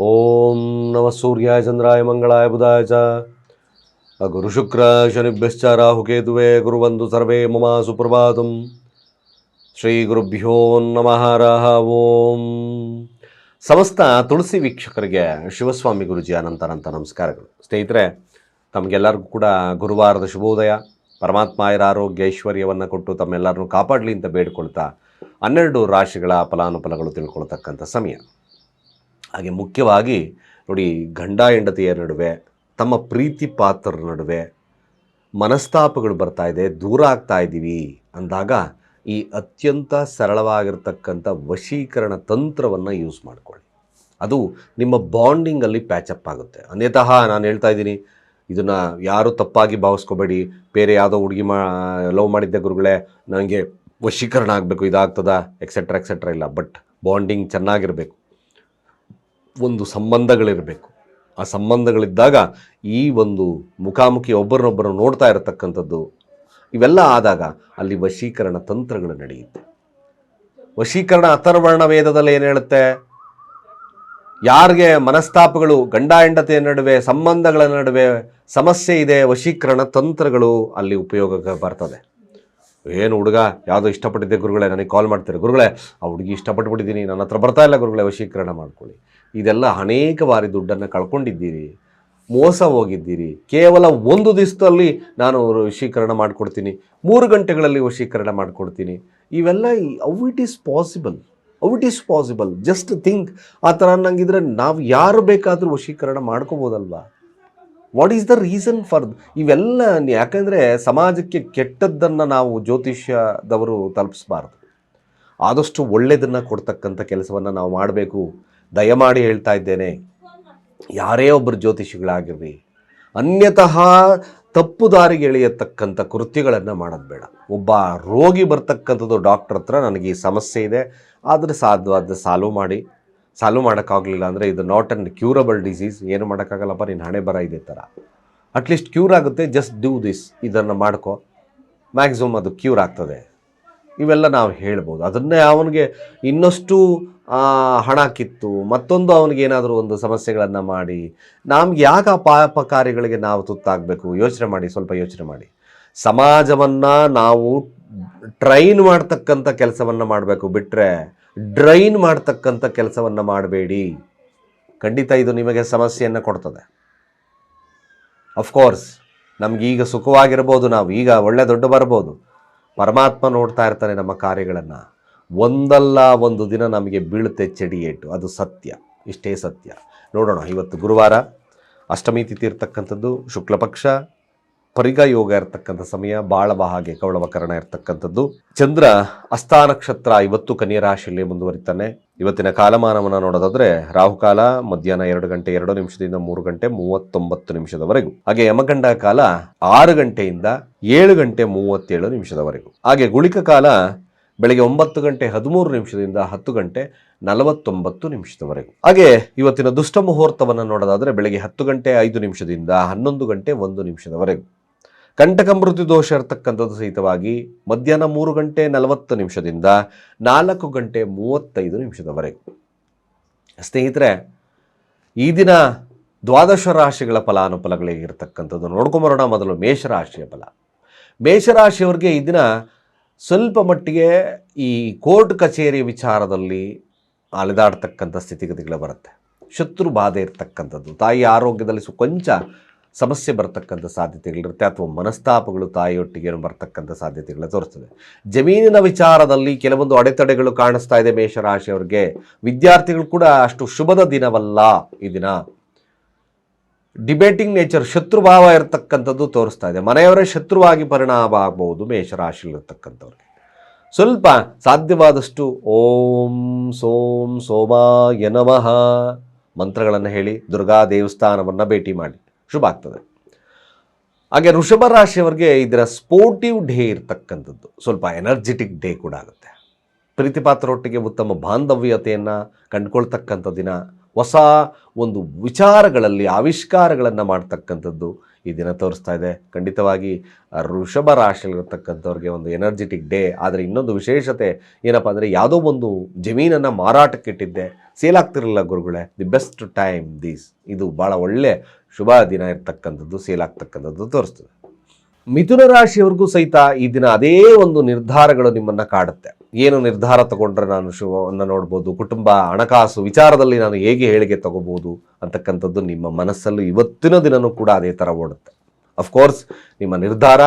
ಓಂ ನಮ ಸೂರ್ಯಾಯ ಚಂದ್ರಾಯ ಮಂಗಳಾಯ ಬುಧಾಯ ಚ. ಗುರು ಶುಕ್ರ ಶನಿಭ್ಯಶ್ಚ ರಾಹುಕೇತುವೆ ಗುರುವಂದು ಸರ್ವೇ ಮಮ ಸುಪ್ರವಾದಂ ಶ್ರೀ ಗುರುಭ್ಯೋ ನಮಃ ರಹ, ಓಂ. ಸಮಸ್ತ ತುಳಸಿ ವೀಕ್ಷಕರಿಗೆ ಶಿವಸ್ವಾಮಿ ಗುರುಜಿ ಅನಂತರಂತ ಅನಂತ ನಮಸ್ಕಾರಗಳು. ಸ್ನೇಹಿತರೆ, ತಮಗೆಲ್ಲರಿಗೂ ಕೂಡ ಗುರುವಾರದ ಶುಭೋದಯ. ಪರಮಾತ್ಮಾಯರ ಆರೋಗ್ಯ ಐಶ್ವರ್ಯವನ್ನು ಕೊಟ್ಟು ತಮ್ಮೆಲ್ಲರನ್ನು ಕಾಪಾಡಲಿ ಅಂತ ಬೇಡಿಕೊಳ್ತಾ ಹನ್ನೆರಡು ರಾಶಿಗಳ ಫಲಾನುಫಲಗಳು ತಿಳ್ಕೊಳ್ತಕ್ಕಂಥ ಸಮಯ. ಹಾಗೆ ಮುಖ್ಯವಾಗಿ ನೋಡಿ ಗಂಡ ಹೆಂಡತಿಯ ನಡುವೆ, ತಮ್ಮ ಪ್ರೀತಿ ಪಾತ್ರರ ನಡುವೆ ಮನಸ್ತಾಪಗಳು ಬರ್ತಾ ಇದೆ, ದೂರ ಆಗ್ತಾ ಇದ್ದೀವಿ ಅಂದಾಗ ಈ ಅತ್ಯಂತ ಸರಳವಾಗಿರ್ತಕ್ಕಂಥ ವಶೀಕರಣ ತಂತ್ರವನ್ನು ಯೂಸ್ ಮಾಡಿಕೊಳ್ಳಿ. ಅದು ನಿಮ್ಮ ಬಾಂಡಿಂಗಲ್ಲಿ ಪ್ಯಾಚಪ್ ಆಗುತ್ತೆ. ಅನ್ಯತಃ ನಾನು ಹೇಳ್ತಾ ಇದ್ದೀನಿ, ಇದನ್ನು ಯಾರೂ ತಪ್ಪಾಗಿ ಭಾವಿಸ್ಕೋಬೇಡಿ, ಬೇರೆ ಯಾವುದೋ ಹುಡುಗಿ ಮಾ ಲವ್ ಮಾಡಿದ್ದ ಗುರುಗಳೇ ನನಗೆ ವಶೀಕರಣ ಆಗಬೇಕು, ಇದಾಗ್ತದ ಎಕ್ಸೆಟ್ರಾ ಎಕ್ಸೆಟ್ರಾ ಇಲ್ಲ. ಬಟ್ ಬಾಂಡಿಂಗ್ ಚೆನ್ನಾಗಿರಬೇಕು. ಒಂದು ಸಂಬಂಧಗಳಿರಬೇಕು. ಆ ಸಂಬಂಧಗಳಿದ್ದಾಗ ಈ ಒಂದು ಮುಖಾಮುಖಿ ಒಬ್ಬರನ್ನೊಬ್ಬರು ನೋಡ್ತಾ ಇರತಕ್ಕಂಥದ್ದು ಇವೆಲ್ಲ ಆದಾಗ ಅಲ್ಲಿ ವಶೀಕರಣ ತಂತ್ರಗಳು ನಡೆಯುತ್ತೆ. ವಶೀಕರಣ ಅಥರ್ವರ್ಣ ವೇದದಲ್ಲಿ ಏನು ಹೇಳುತ್ತೆ? ಯಾರಿಗೆ ಮನಸ್ತಾಪಗಳು ಗಂಡ ಹೆಂಡತಿಯ ನಡುವೆ, ಸಂಬಂಧಗಳ ನಡುವೆ ಸಮಸ್ಯೆ ಇದೆ, ವಶೀಕರಣ ತಂತ್ರಗಳು ಅಲ್ಲಿ ಉಪಯೋಗಕ್ಕೆ ಬರ್ತದೆ. ಏನು ಹುಡುಗ, ಯಾವುದೋ ಇಷ್ಟಪಟ್ಟಿದ್ದೆ ಗುರುಗಳೇ, ನನಗೆ ಕಾಲ್ ಮಾಡ್ತಾರೆ? ಗುರುಗಳೇ, ಆ ಹುಡುಗಿ ಇಷ್ಟಪಟ್ಬಿಟ್ಟಿದ್ದೀನಿ, ನನ್ನ ಹತ್ರ ಬರ್ತಾ ಇಲ್ಲ ಗುರುಗಳೇ, ವಶೀಕರಣ ಮಾಡ್ಕೊಳ್ಳಿ. ಇದೆಲ್ಲ ಅನೇಕ ಬಾರಿ ದುಡ್ಡನ್ನು ಕಳ್ಕೊಂಡಿದ್ದೀರಿ, ಮೋಸ ಹೋಗಿದ್ದೀರಿ. ಕೇವಲ ಒಂದು ದಿವಸದಲ್ಲಿ ನಾನು ವಶೀಕರಣ ಮಾಡಿಕೊಡ್ತೀನಿ, ಮೂರು ಗಂಟೆಗಳಲ್ಲಿ ವಶೀಕರಣ ಮಾಡಿಕೊಡ್ತೀನಿ. ಇವೆಲ್ಲ ಅವು ಇಟ್ ಈಸ್ ಪಾಸಿಬಲ್ ಅವು it is possible just think ಆ ಥರ ಅನ್ನಂಗಿದ್ರೆ ನಾವು ಯಾರು ಬೇಕಾದರೂ ವಶೀಕರಣ ಮಾಡ್ಕೋಬೋದಲ್ವಾ? What is the reason for ಇವೆಲ್ಲ ಯಾಕಂದರೆ ಸಮಾಜಕ್ಕೆ ಕೆಟ್ಟದ್ದನ್ನು ನಾವು ಜ್ಯೋತಿಷ್ಯದವರು ತಲುಪಿಸ್ಬಾರ್ದು. ಆದಷ್ಟು ಒಳ್ಳೆಯದನ್ನು ಕೊಡ್ತಕ್ಕಂಥ ಕೆಲಸವನ್ನು ನಾವು ಮಾಡಬೇಕು. ದಯಮಾಡಿ ಹೇಳ್ತಾ ಇದ್ದೇನೆ, ಯಾರೇ ಒಬ್ಬರು ಜ್ಯೋತಿಷಿಗಳಾಗಿರ್ರಿ ಅನ್ಯತಃ ತಪ್ಪು ದಾರಿಗೆ ಎಳೆಯತಕ್ಕಂಥ ಕೃತ್ಯಗಳನ್ನು ಮಾಡೋದು ಬೇಡ. ಒಬ್ಬ ರೋಗಿ ಬರ್ತಕ್ಕಂಥದ್ದು ಡಾಕ್ಟ್ರ್ ಹತ್ರ ನನಗೆ ಈ ಸಮಸ್ಯೆ ಇದೆ, ಆದರೆ ಸಾಧ್ಯವಾದ ಸಾಲ್ವ್ ಮಾಡಿ. ಸಾಲ್ವ್ ಮಾಡೋಕ್ಕಾಗಲಿಲ್ಲ ಅಂದರೆ ಇದು ನಾಟ್ ಆ್ಯಂಡ್ ಕ್ಯೂರಬಲ್ ಡಿಸೀಸ್ ಏನು ಮಾಡೋಕ್ಕಾಗಲ್ಲಪ್ಪ, ನೀನು ಹಣೆ ಬರ ಇದೆ ಥರ ಅಟ್ಲೀಸ್ಟ್ ಕ್ಯೂರ್ ಆಗುತ್ತೆ ಜಸ್ಟ್ ಡೂ ದಿಸ್ ಇದನ್ನು ಮಾಡ್ಕೊ. ಮ್ಯಾಕ್ಸಿಮಮ್ ಅದು ಕ್ಯೂರ್ ಆಗ್ತದೆ. ಇವೆಲ್ಲ ನಾವು ಹೇಳ್ಬೋದು. ಅದನ್ನೇ ಅವನಿಗೆ ಇನ್ನಷ್ಟು ಹಣ ಕಿತ್ತು, ಮತ್ತೊಂದು ಅವನಿಗೆ ಏನಾದರೂ ಒಂದು ಸಮಸ್ಯೆಗಳನ್ನು ಮಾಡಿ, ನಮ್ಗೆ ಯಾಕೆ ಆ ಪಾಪ ನಾವು ತುತ್ತಾಗಬೇಕು? ಯೋಚನೆ ಮಾಡಿ, ಸ್ವಲ್ಪ ಯೋಚನೆ ಮಾಡಿ. ಸಮಾಜವನ್ನು ನಾವು ಟ್ರೈನ್ ಮಾಡ್ತಕ್ಕಂಥ ಕೆಲಸವನ್ನು ಮಾಡಬೇಕು. ಬಿಟ್ಟರೆ ಡ್ರೈನ್ ಮಾಡ್ತಕ್ಕಂಥ ಕೆಲಸವನ್ನು ಮಾಡಬೇಡಿ. ಖಂಡಿತ ಇದು ನಿಮಗೆ ಸಮಸ್ಯೆಯನ್ನು ಕೊಡ್ತದೆ. ಅಫ್ಕೋರ್ಸ್ ನಮ್ಗೆ ಈಗ ಸುಖವಾಗಿರ್ಬೋದು ನಾವು ಈಗ ಒಳ್ಳೆ ದೊಡ್ಡ ಬರ್ಬೋದು ಪರಮಾತ್ಮ ನೋಡ್ತಾ ಇರ್ತಾನೆ ನಮ್ಮ ಕಾರ್ಯಗಳನ್ನು. ಒಂದಲ್ಲ ಒಂದು ದಿನ ನಮಗೆ ಬೀಳುತ್ತೆ ಏಟು. ಅದು ಸತ್ಯ. ಇಷ್ಟೇ ಸತ್ಯ. ನೋಡೋಣ, ಇವತ್ತು ಗುರುವಾರ ಅಷ್ಟಮಿ ತಿಥಿ ಇರ್ತಕ್ಕಂಥದ್ದು ಶುಕ್ಲ ಪಕ್ಷ ಪರಿಗ ಯೋಗ ಇರತಕ್ಕಂಥ ಸಮಯ, ಬಾಳವ ಹಾಗೆ ಕೌಳವಕರಣ ಇರತಕ್ಕಂಥದ್ದು. ಚಂದ್ರ ಅಸ್ತಾ ನಕ್ಷತ್ರ ಇವತ್ತು ಕನ್ಯಾ ರಾಶಿಯಲ್ಲಿ ಮುಂದುವರಿತಾನೆ. ಇವತ್ತಿನ ಕಾಲಮಾನವನ್ನು ನೋಡೋದಾದ್ರೆ ರಾಹುಕಾಲ ಮಧ್ಯಾಹ್ನ ಎರಡು ಗಂಟೆ ಎರಡು ನಿಮಿಷದಿಂದ ಮೂರು ಗಂಟೆ ಮೂವತ್ತೊಂಬತ್ತು ನಿಮಿಷದವರೆಗೂ. ಹಾಗೆ ಯಮಗಂಡ ಕಾಲ ಆರು ಗಂಟೆಯಿಂದ ಏಳು ಗಂಟೆ ಮೂವತ್ತೇಳು ನಿಮಿಷದವರೆಗೂ. ಹಾಗೆ ಗುಳಿಕ ಕಾಲ ಬೆಳಗ್ಗೆ ಒಂಬತ್ತು ಗಂಟೆ ಹದಿಮೂರು ನಿಮಿಷದಿಂದ ಹತ್ತು ಗಂಟೆ ನಲವತ್ತೊಂಬತ್ತು ನಿಮಿಷದವರೆಗೂ. ಹಾಗೆ ಇವತ್ತಿನ ದುಷ್ಟ ಮುಹೂರ್ತವನ್ನು ನೋಡೋದಾದ್ರೆ ಬೆಳಗ್ಗೆ ಹತ್ತು ಗಂಟೆ ಐದು ನಿಮಿಷದಿಂದ ಹನ್ನೊಂದು ಗಂಟೆ ಒಂದು ನಿಮಿಷದವರೆಗೂ. ಕಂಟಕ ಮೃತ್ಯು ದೋಷ ಇರತಕ್ಕಂಥದ್ದು ಸಹಿತವಾಗಿ ಮಧ್ಯಾಹ್ನ ಮೂರು ಗಂಟೆ ನಲವತ್ತು ನಿಮಿಷದಿಂದ ನಾಲ್ಕು ಗಂಟೆ ಮೂವತ್ತೈದು ನಿಮಿಷದವರೆಗೆ. ಸ್ನೇಹಿತರೆ, ಈ ದಿನ ದ್ವಾದಶ ರಾಶಿಗಳ ಫಲಾನುಫಲಗಳಿಗಿರ್ತಕ್ಕಂಥದ್ದು ನೋಡ್ಕೊಂಬರೋಣ ಮೊದಲು ಮೇಷರಾಶಿಯ ಫಲ. ಮೇಷರಾಶಿಯವರಿಗೆ ಈ ದಿನ ಸ್ವಲ್ಪ ಮಟ್ಟಿಗೆ ಈ ಕೋರ್ಟ್ ಕಚೇರಿ ವಿಚಾರದಲ್ಲಿ ಅಲೆದಾಡ್ತಕ್ಕಂಥ ಸ್ಥಿತಿಗತಿಗಳು ಬರುತ್ತೆ. ಶತ್ರು ಬಾಧೆ ಇರ್ತಕ್ಕಂಥದ್ದು. ತಾಯಿ ಆರೋಗ್ಯದಲ್ಲಿ ಸು ಕೊಂಚ ಸಮಸ್ಯೆ ಬರ್ತಕ್ಕಂಥ ಸಾಧ್ಯತೆಗಳಿರುತ್ತೆ ಅಥವಾ ಮನಸ್ತಾಪಗಳು ತಾಯಿಯೊಟ್ಟಿಗೆ ಬರ್ತಕ್ಕಂಥ ಸಾಧ್ಯತೆಗಳು ತೋರಿಸ್ತದೆ. ಜಮೀನಿನ ವಿಚಾರದಲ್ಲಿ ಕೆಲವೊಂದು ಅಡೆತಡೆಗಳು ಕಾಣಿಸ್ತಾ ಇದೆ ಮೇಷರಾಶಿಯವರಿಗೆ ವಿದ್ಯಾರ್ಥಿಗಳು ಕೂಡ ಅಷ್ಟು ಶುಭದ ದಿನವಲ್ಲ ಈ ದಿನ. ಡಿಬೇಟಿಂಗ್ ನೇಚರ್ ಶತ್ರುಭಾವ ಇರತಕ್ಕಂಥದ್ದು ತೋರಿಸ್ತಾ ಇದೆ. ಮನೆಯವರೇ ಶತ್ರುವಾಗಿ ಪರಿಣಾಮ ಆಗಬಹುದು ಮೇಷರಾಶಿಯಲ್ಲಿರ್ತಕ್ಕಂಥವ್ರಿಗೆ. ಸ್ವಲ್ಪ ಸಾಧ್ಯವಾದಷ್ಟು ಓಂ ಸೋಂ ಸೋಮಾಯ ನಮಃ ಮಂತ್ರಗಳನ್ನು ಹೇಳಿ ದುರ್ಗಾ ದೇವಸ್ಥಾನವನ್ನು ಭೇಟಿ ಮಾಡಿ. ಶುಭ ಆಗ್ತದೆ. ಹಾಗೆ ವೃಷಭ ರಾಶಿಯವರಿಗೆ ಇದರ ಸ್ಪೋರ್ಟಿವ್ ಡೇ ಇರತಕ್ಕಂಥದ್ದು. ಸ್ವಲ್ಪ ಎನರ್ಜೆಟಿಕ್ ಡೇ ಕೂಡ ಆಗುತ್ತೆ. ಪ್ರೀತಿಪಾತ್ರರೊಟ್ಟಿಗೆ ಉತ್ತಮ ಬಾಂಧವ್ಯತೆಯನ್ನು ಕಂಡುಕೊಳ್ತಕ್ಕಂಥ ದಿನ, ಹೊಸ ಒಂದು ವಿಚಾರಗಳಲ್ಲಿ ಆವಿಷ್ಕಾರಗಳನ್ನು ಮಾಡ್ತಕ್ಕಂಥದ್ದು ಈ ದಿನ ತೋರಿಸ್ತಾ ಇದೆ. ಖಂಡಿತವಾಗಿ ಋಷಭ ರಾಶಿಯಲ್ಲಿರ್ತಕ್ಕಂಥವ್ರಿಗೆ ಒಂದು ಎನರ್ಜೆಟಿಕ್ ಡೇ ಆದರೆ ಇನ್ನೊಂದು ವಿಶೇಷತೆ ಏನಪ್ಪ ಅಂದರೆ, ಯಾವುದೋ ಒಂದು ಜಮೀನನ್ನು ಮಾರಾಟಕ್ಕೆ ಇಟ್ಟಿದ್ದೆ. ಸೇಲ್ ಆಗ್ತಿರಲಿಲ್ಲ ಗುರುಗಳೇ. ದಿ ಬೆಸ್ಟ್ ಟೈಮ್ ದೀಸ್ ಇದು ಭಾಳ ಒಳ್ಳೆ ಶುಭ ದಿನ ಇರ್ತಕ್ಕಂಥದ್ದು, ಸೇಲ್ ಆಗ್ತಕ್ಕಂಥದ್ದು ತೋರಿಸ್ತದೆ. ಮಿಥುನ ರಾಶಿಯವ್ರಿಗೂ ಸಹಿತ ಈ ದಿನ ಅದೇ ಒಂದು ನಿರ್ಧಾರಗಳು ನಿಮ್ಮನ್ನು ಕಾಡುತ್ತೆ. ಏನು ನಿರ್ಧಾರ ತಗೊಂಡ್ರೆ ನಾನು ಶುಭವನ್ನು ನೋಡ್ಬೋದು, ಕುಟುಂಬ ಹಣಕಾಸು ವಿಚಾರದಲ್ಲಿ ನಾನು ಹೇಗೆ ಹೇಳಿಕೆ ತಗೋಬೋದು ಅಂತಕ್ಕಂಥದ್ದು ನಿಮ್ಮ ಮನಸ್ಸಲ್ಲೂ ಇವತ್ತಿನ ದಿನನೂ ಕೂಡ ಅದೇ ಥರ ಓಡುತ್ತೆ. ಅಫ್ಕೋರ್ಸ್ ನಿಮ್ಮ ನಿರ್ಧಾರ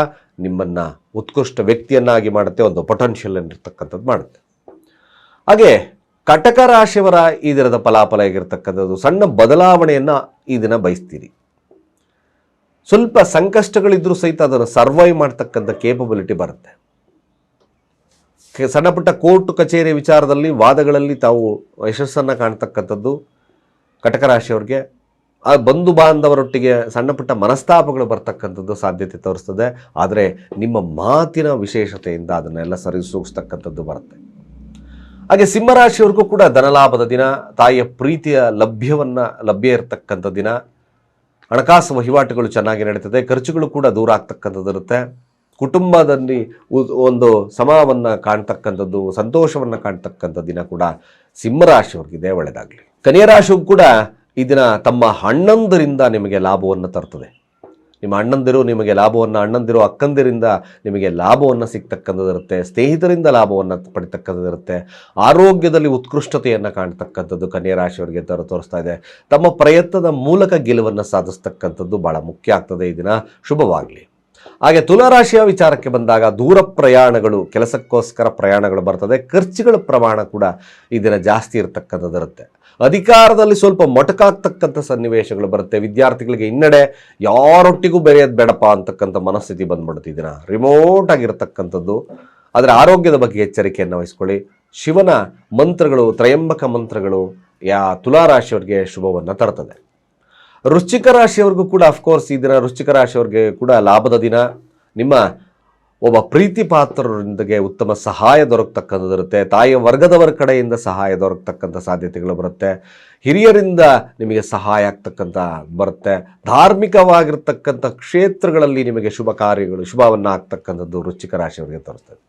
ನಿಮ್ಮನ್ನು ಉತ್ಕೃಷ್ಟ ವ್ಯಕ್ತಿಯನ್ನಾಗಿ ಮಾಡುತ್ತೆ, ಒಂದು ಪೊಟೆನ್ಷಿಯಲ್ ಅನ್ನಿರ್ತಕ್ಕಂಥದ್ದು ಮಾಡುತ್ತೆ. ಹಾಗೆ ಕಟಕ ರಾಶಿಯವರ ಈ ದಿನದ ಫಲಾಫಲ ಆಗಿರ್ತಕ್ಕಂಥದ್ದು ಸಣ್ಣ ಬದಲಾವಣೆಯನ್ನು ಈ ದಿನ ಬಯಸ್ತೀರಿ. ಸ್ವಲ್ಪ ಸಂಕಷ್ಟಗಳಿದ್ರೂ ಸಹಿತ ಅದನ್ನು ಸರ್ವೈವ್ ಮಾಡ್ತಕ್ಕಂಥ ಕೇಪಬಿಲಿಟಿ ಬರುತ್ತೆ. ಸಣ್ಣಪುಟ್ಟ ಸಣ್ಣ ಪುಟ್ಟ ಕೋರ್ಟ್ ಕಚೇರಿ ವಿಚಾರದಲ್ಲಿ ವಾದಗಳಲ್ಲಿ ತಾವು ಯಶಸ್ಸನ್ನು ಕಾಣ್ತಕ್ಕಂಥದ್ದು ಕಟಕ ರಾಶಿಯವ್ರಿಗೆ, ಆ ಬಂಧು ಬಾಂಧವರೊಟ್ಟಿಗೆ ಸಣ್ಣ ಪುಟ್ಟ ಮನಸ್ತಾಪಗಳು ಬರ್ತಕ್ಕಂಥದ್ದು ಸಾಧ್ಯತೆ ತೋರಿಸ್ತದೆ. ಆದರೆ ನಿಮ್ಮ ಮಾತಿನ ವಿಶೇಷತೆಯಿಂದ ಅದನ್ನೆಲ್ಲ ಸರಿಸೂಗಿಸ್ತಕ್ಕಂಥದ್ದು ಬರುತ್ತೆ. ಹಾಗೆ ಸಿಂಹರಾಶಿಯವ್ರಿಗೂ ಕೂಡ ಧನಲಾಭದ ದಿನ, ತಾಯಿಯ ಪ್ರೀತಿಯ ಲಭ್ಯವನ್ನು, ಲಭ್ಯ ಇರತಕ್ಕಂಥ ದಿನ. ಹಣಕಾಸು ವಹಿವಾಟುಗಳು ಚೆನ್ನಾಗಿ ನಡೀತದೆ, ಖರ್ಚುಗಳು ಕೂಡ ದೂರ ಆಗ್ತಕ್ಕಂಥದ್ದು ಇರುತ್ತೆ. ಕುಟುಂಬದಲ್ಲಿ ಒಂದು ಸಮವನ್ನು ಕಾಣ್ತಕ್ಕಂಥದ್ದು, ಸಂತೋಷವನ್ನು ಕಾಣ್ತಕ್ಕಂಥ ದಿನ ಕೂಡ ಸಿಂಹರಾಶಿಯವ್ರಿಗಿದೆ ಒಳ್ಳೆಯದಾಗಲಿ ಕನ್ಯರಾಶಿಯು ಕೂಡ ಈ ದಿನ ತಮ್ಮ ಹನ್ನೊಂದರಿಂದ ನಿಮಗೆ ಲಾಭವನ್ನು ತರ್ತದೆ. ನಿಮ್ಮ ಅಣ್ಣಂದಿರು ನಿಮಗೆ ಲಾಭವನ್ನು, ಅಣ್ಣಂದಿರು ಅಕ್ಕಂದಿರಿಂದ ನಿಮಗೆ ಲಾಭವನ್ನು ಸಿಗ್ತಕ್ಕಂಥದ್ದಿರುತ್ತೆ ಸ್ನೇಹಿತರಿಂದ ಲಾಭವನ್ನು ಪಡಿತಕ್ಕಂಥದ್ದಿರುತ್ತೆ ಆರೋಗ್ಯದಲ್ಲಿ ಉತ್ಕೃಷ್ಟತೆಯನ್ನು ಕಾಣ್ತಕ್ಕಂಥದ್ದು ಕನ್ಯಾ ರಾಶಿಯವರಿಗೆ ತರ, ತೋರಿಸ್ತಾ ಇದೆ. ತಮ್ಮ ಪ್ರಯತ್ನದ ಮೂಲಕ ಗೆಲುವನ್ನು ಸಾಧಿಸ್ತಕ್ಕಂಥದ್ದು ಭಾಳ ಮುಖ್ಯ ಆಗ್ತದೆ ಈ ದಿನ. ಶುಭವಾಗಲಿ. ಹಾಗೆ ತುಲಾರಾಶಿಯ ವಿಚಾರಕ್ಕೆ ಬಂದಾಗ ದೂರ ಪ್ರಯಾಣಗಳು, ಕೆಲಸಕ್ಕೋಸ್ಕರ ಪ್ರಯಾಣಗಳು ಬರ್ತದೆ. ಖರ್ಚುಗಳ ಪ್ರಮಾಣ ಕೂಡ ಈ ದಿನ ಜಾಸ್ತಿ ಇರತಕ್ಕಂಥದ್ದು ಇರುತ್ತೆ. ಅಧಿಕಾರದಲ್ಲಿ ಸ್ವಲ್ಪ ಮೊಟಕಾಗ್ತಕ್ಕಂಥ ಸನ್ನಿವೇಶಗಳು ಬರುತ್ತೆ. ವಿದ್ಯಾರ್ಥಿಗಳಿಗೆ ಹಿನ್ನಡೆ ಯಾರೊಟ್ಟಿಗೂ ಬೆರೆಯೋದು ಬೇಡಪ್ಪ ಅಂತಕ್ಕಂಥ ಮನಸ್ಥಿತಿ ಬಂದ್ಬಿಡ್ತಿದ್ದೀನ ರಿಮೋಟ್ ಆಗಿರತಕ್ಕಂಥದ್ದು. ಅದರ ಆರೋಗ್ಯದ ಬಗ್ಗೆ ಎಚ್ಚರಿಕೆಯನ್ನು ವಹಿಸ್ಕೊಳ್ಳಿ. ಶಿವನ ಮಂತ್ರಗಳು, ತ್ರಯಂಬಕ ಮಂತ್ರಗಳು, ಯಾ ತುಲಾರಾಶಿಯವರಿಗೆ ಶುಭವನ್ನು ತರ್ತದೆ. ವೃಶ್ಚಿಕ ರಾಶಿಯವ್ರಿಗೂ ಕೂಡ ಅಫ್ಕೋರ್ಸ್ ಈ ದಿನ ವೃಶ್ಚಿಕ ರಾಶಿಯವ್ರಿಗೆ ಕೂಡ ಲಾಭದ ದಿನ. ನಿಮ್ಮ ಒಬ್ಬ ಪ್ರೀತಿ ಪಾತ್ರರೊಂದಿಗೆ ಉತ್ತಮ ಸಹಾಯ ದೊರಕತಕ್ಕಂಥದ್ದಿರುತ್ತೆ. ತಾಯಿಯ ವರ್ಗದವರ ಕಡೆಯಿಂದ ಸಹಾಯ ದೊರಕತಕ್ಕಂಥ ಸಾಧ್ಯತೆಗಳು ಬರುತ್ತೆ. ಹಿರಿಯರಿಂದ ನಿಮಗೆ ಸಹಾಯ ಆಗ್ತಕ್ಕಂಥ ಬರುತ್ತೆ. ಧಾರ್ಮಿಕವಾಗಿರ್ತಕ್ಕಂಥ ಕ್ಷೇತ್ರಗಳಲ್ಲಿ ನಿಮಗೆ ಶುಭ ಕಾರ್ಯಗಳು, ಶುಭವನ್ನು ಆಗ್ತಕ್ಕಂಥದ್ದು ವೃಶ್ಚಿಕ ರಾಶಿಯವರಿಗೆ ತೋರಿಸ್ತದೆ.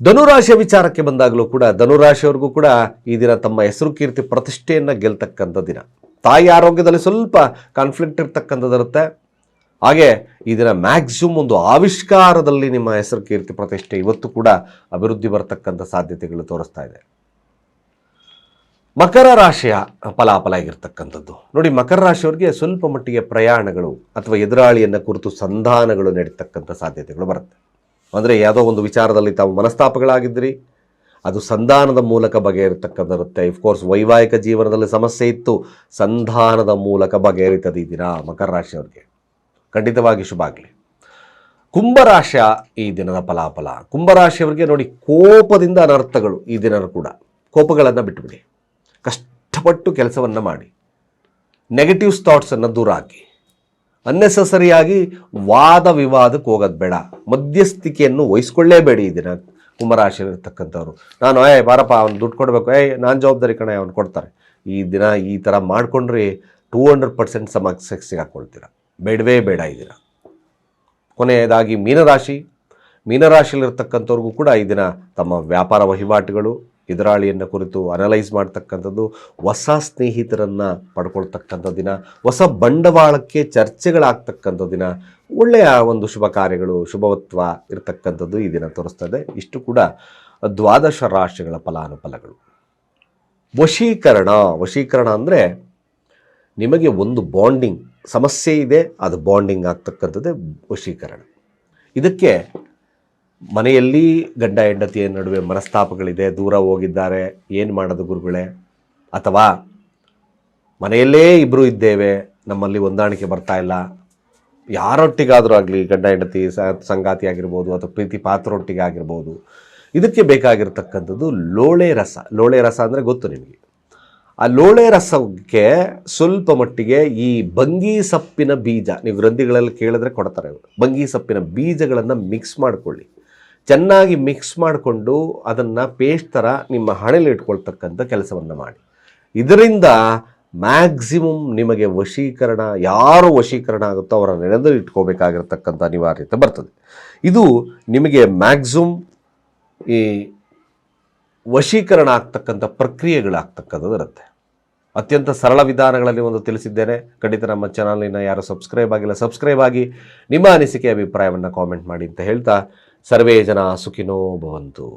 ಧನುರಾಶಿಯ ವಿಚಾರಕ್ಕೆ ಬಂದಾಗಲೂ ಕೂಡ ಧನುರಾಶಿಯವ್ರಿಗೂ ಕೂಡ ಈ ದಿನ ತಮ್ಮ ಹೆಸರು ಕೀರ್ತಿ ಪ್ರತಿಷ್ಠೆಯನ್ನು ಗೆಲ್ತಕ್ಕಂಥ ದಿನ. ತಾಯಿ ಆರೋಗ್ಯದಲ್ಲಿ ಸ್ವಲ್ಪ ಕಾನ್ಫ್ಲಿಕ್ಟ್ ಇರ್ತಕ್ಕಂಥದ್ದು ಇರುತ್ತೆ ಹಾಗೆ ಇದರ ಮ್ಯಾಕ್ಸಿಮಮ್ ಒಂದು ಆವಿಷ್ಕಾರದಲ್ಲಿ ನಿಮ್ಮ ಹೆಸರು ಕೀರ್ತಿ ಪ್ರತಿಷ್ಠೆ ಇವತ್ತು ಕೂಡ ಅಭಿವೃದ್ಧಿ ಬರತಕ್ಕಂಥ ಸಾಧ್ಯತೆಗಳು ತೋರಿಸ್ತಾ ಇದೆ. ಮಕರ ರಾಶಿಯ ಫಲಾಫಲ ಆಗಿರ್ತಕ್ಕಂಥದ್ದು. ನೋಡಿ, ಮಕರ ರಾಶಿಯವರಿಗೆ ಸ್ವಲ್ಪ ಮಟ್ಟಿಗೆ ಪ್ರಯಾಣಗಳು ಅಥವಾ ಎದುರಾಳಿಯನ್ನು ಕುರಿತು ಸಂಧಾನಗಳು ನಡೀತಕ್ಕಂಥ ಸಾಧ್ಯತೆಗಳು ಬರುತ್ತೆ. ಅಂದರೆ ಯಾವುದೋ ಒಂದು ವಿಚಾರದಲ್ಲಿ ತಾವು ಮನಸ್ತಾಪಗಳಾಗಿದ್ರಿ ಅದು ಸಂಧಾನದ ಮೂಲಕ ಬಗೆಹರಿತಕ್ಕಂಥರುತ್ತೆ ಕೋರ್ಸ್ ವೈವಾಹಿಕ ಜೀವನದಲ್ಲಿ ಸಮಸ್ಯೆ ಇತ್ತು. ಸಂಧಾನದ ಮೂಲಕ ಬಗೆಹರಿತದಿದ್ದೀರಾ ಮಕರ ರಾಶಿಯವರಿಗೆ. ಖಂಡಿತವಾಗಿ ಶುಭ ಆಗಲಿ. ಕುಂಭರಾಶಿಯ ಈ ದಿನದ ಫಲಾಫಲ. ಕುಂಭರಾಶಿಯವರಿಗೆ ನೋಡಿ ಕೋಪದಿಂದ ಅನರ್ಥಗಳು ಈ ದಿನ ಕೂಡ. ಕೋಪಗಳನ್ನು ಬಿಟ್ಟುಬಿಡಿ ಕಷ್ಟಪಟ್ಟು ಕೆಲಸವನ್ನು ಮಾಡಿ. ನೆಗೆಟಿವ್ಸ್ ಥಾಟ್ಸನ್ನು ದೂರ ಹಾಕಿ. ಅನ್ನೆಸಸರಿಯಾಗಿ ವಾದ ವಿವಾದಕ್ಕೆ ಹೋಗೋದು ಬೇಡ. ಮಧ್ಯಸ್ಥಿಕೆಯನ್ನು ವಹಿಸ್ಕೊಳ್ಳೇಬೇಡಿ ಈ ದಿನ ಕುಂಭರಾಶಿಯಲ್ಲಿರ್ತಕ್ಕಂಥವ್ರು. ನಾನು ಏ ಬಾರಪ್ಪ, ಅವ್ನು ದುಡ್ಡು ಕೊಡಬೇಕು. ಏಯ್, ನಾನು ಜವಾಬ್ದಾರಿ ಕಣ, ಅವ್ನು ಕೊಡ್ತಾರೆ. ಈ ದಿನ ಈ ಥರ ಮಾಡ್ಕೊಂಡ್ರೆ ಟೂ ಹಂಡ್ರೆಡ್ ಪರ್ಸೆಂಟ್ ಸಮಸ್ಯೆಗೆ ಸಿಗಾಕೊಳ್ತೀರ ಬೇಡವೇ ಬೇಡ ಇದ್ದೀರ ಕೊನೆಯದಾಗಿ ಮೀನರಾಶಿ. ಮೀನರಾಶಿಯಲ್ಲಿರ್ತಕ್ಕಂಥವ್ರಿಗೂ ಕೂಡ ಈ ದಿನ ತಮ್ಮ ವ್ಯಾಪಾರ ವಹಿವಾಟುಗಳು, ಎದುರಾಳಿಯನ್ನು ಕುರಿತು ಅನಲೈಸ್ ಮಾಡ್ತಕ್ಕಂಥದ್ದು, ಹೊಸ ಸ್ನೇಹಿತರನ್ನು ಪಡ್ಕೊಳ್ತಕ್ಕಂಥ ದಿನ, ಹೊಸ ಬಂಡವಾಳಕ್ಕೆ ಚರ್ಚೆಗಳಾಗ್ತಕ್ಕಂಥ ದಿನ, ಒಳ್ಳೆಯ ಒಂದು ಶುಭ ಕಾರ್ಯಗಳು ಶುಭವತ್ವ ಇರತಕ್ಕಂಥದ್ದು ಈ ದಿನ ತೋರಿಸ್ತದೆ. ಇಷ್ಟು ಕೂಡ ದ್ವಾದಶ ರಾಶಿಗಳ ಫಲಾನುಫಲಗಳು. ವಶೀಕರಣ. ವಶೀಕರಣ ಅಂದರೆ ನಿಮಗೆ ಒಂದು ಬಾಂಡಿಂಗ್ ಸಮಸ್ಯೆ ಇದೆ, ಅದು ಬಾಂಡಿಂಗ್ ಆಗ್ತಕ್ಕಂಥದ್ದೇ ವಶೀಕರಣ. ಇದಕ್ಕೆ ಮನೆಯಲ್ಲಿ ಗಂಡ ಹೆಂಡತಿಯ ನಡುವೆ ಮನಸ್ತಾಪಗಳಿದೆ, ದೂರ ಹೋಗಿದ್ದಾರೆ, ಏನು ಮಾಡೋದು ಗುರುಗಳೇ? ಅಥವಾ ಮನೆಯಲ್ಲೇ ಇಬ್ಬರು ಇದ್ದೇವೆ, ನಮ್ಮಲ್ಲಿ ಹೊಂದಾಣಿಕೆ ಬರ್ತಾ ಇಲ್ಲ, ಯಾರೊಟ್ಟಿಗಾದರೂ ಆಗಲಿ, ಗಂಡ ಹೆಂಡತಿ ಸಂಗಾತಿ ಆಗಿರ್ಬೋದು ಅಥವಾ ಪ್ರೀತಿ ಪಾತ್ರರೊಟ್ಟಿಗೆ ಆಗಿರ್ಬೋದು ಇದಕ್ಕೆ ಬೇಕಾಗಿರ್ತಕ್ಕಂಥದ್ದು ಲೋಳೆ ರಸ. ಲೋಳೆ ರಸ ಅಂದರೆ ಗೊತ್ತು ನಿಮಗೆ. ಆ ಲೋಳೆ ರಸಕ್ಕೆ ಸ್ವಲ್ಪ ಮಟ್ಟಿಗೆ ಈ ಬಂಗಿ ಸಪ್ಪಿನ ಬೀಜ, ನೀವು ಗ್ರಂಥಿಗಳಲ್ಲಿ ಕೇಳಿದ್ರೆ ಕೊಡ್ತಾರೆ ಅವರು ಬಂಗಿ ಸಪ್ಪಿನ ಬೀಜಗಳನ್ನು ಮಿಕ್ಸ್ ಮಾಡಿಕೊಳ್ಳಿ. ಚೆನ್ನಾಗಿ ಮಿಕ್ಸ್ ಮಾಡಿಕೊಂಡು ಅದನ್ನು ಪೇಸ್ಟ್ ಥರ ನಿಮ್ಮ ಹಣೆಯಲ್ಲಿ ಇಟ್ಕೊಳ್ತಕ್ಕಂಥ ಕೆಲಸವನ್ನು ಮಾಡಿ. ಇದರಿಂದ ಮ್ಯಾಕ್ಸಿಮಮ್ ನಿಮಗೆ ವಶೀಕರಣ, ಯಾರು ವಶೀಕರಣ ಆಗುತ್ತೋ ಅವರ ನೆನೆದು ಇಟ್ಕೋಬೇಕಾಗಿರ್ತಕ್ಕಂಥ ಅನಿವಾರ್ಯತೆ ಬರ್ತದೆ. ಇದು ನಿಮಗೆ ಮ್ಯಾಕ್ಸಿಮಮ್ ಈ ವಶೀಕರಣ ಆಗ್ತಕ್ಕಂಥ ಪ್ರಕ್ರಿಯೆಗಳಾಗ್ತಕ್ಕಂಥದ್ದು ಇರುತ್ತೆ ಅತ್ಯಂತ ಸರಳ ವಿಧಾನಗಳಲ್ಲಿ ಒಂದು ತಿಳಿಸಿದ್ದೇನೆ. ಖಂಡಿತ ನಮ್ಮ ಚಾನಲಿನ ಯಾರು ಸಬ್ಸ್ಕ್ರೈಬ್ ಆಗಿಲ್ಲ, ಸಬ್ಸ್ಕ್ರೈಬ್ ಆಗಿ ನಿಮ್ಮ ಅನಿಸಿಕೆ, ಅಭಿಪ್ರಾಯವನ್ನು ಕಾಮೆಂಟ್ ಮಾಡಿ ಅಂತ ಹೇಳ್ತಾ, ಸರ್ವೇ ಜನ ಸುಖಿನೋ ಭವಂತು.